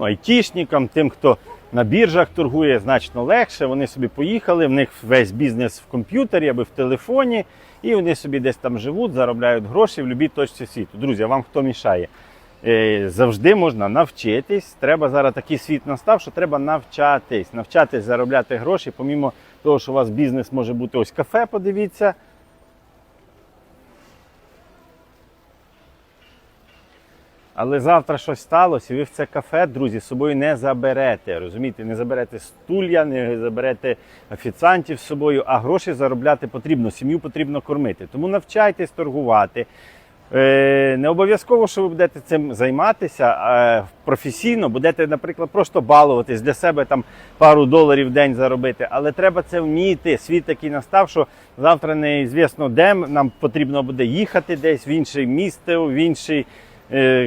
ну, айтішникам, тим, хто на біржах торгує, значно легше. Вони собі поїхали, в них весь бізнес в комп'ютері або в телефоні, і вони собі десь там живуть, заробляють гроші в будь-якій точці світу. Друзі, вам хто мішає? Е, Завжди можна навчитись. Треба зараз такий світ настав, що треба навчатись, навчатись заробляти гроші, помімо того, що у вас бізнес може бути ось кафе, подивіться. Але завтра щось сталося, і ви в це кафе, друзі, з собою не заберете. Розумієте, не заберете стулья, не заберете офіціантів з собою, а гроші заробляти потрібно, сім'ю потрібно кормити. Тому навчайтесь торгувати. Е, Не обов'язково, що ви будете цим займатися а професійно, будете, наприклад, просто балуватись для себе там пару доларів в день заробити. Але треба це вміти. Світ такий настав, що завтра неізвісно де нам потрібно буде їхати десь в інше місто, в інший е,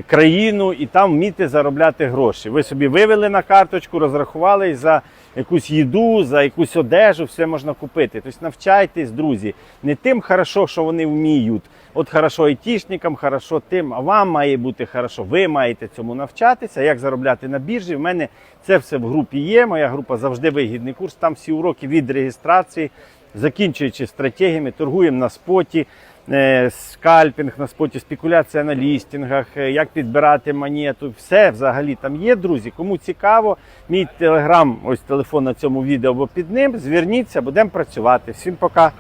країну і там вміти заробляти гроші. Ви собі вивели на карточку, розрахували за якусь їду, за якусь одежу, все можна купити. Тобто навчайтесь, друзі, не тим хорошо, що вони вміють. От хорошо айтішникам, хорошо тим, а вам має бути хорошо. Ви маєте цьому навчатися. Як заробляти на біржі? В мене це все в групі є. Моя група завжди вигідний курс. Там всі уроки від реєстрації, закінчуючи стратегіями, торгуємо на споті. Е, Скальпінг на споті, спекуляція на лістінгах, е, як підбирати монету, все взагалі там є, друзі. Кому цікаво, мій телеграм, ось телефон на цьому відео або під ним. Зверніться, будемо працювати. Всім пока.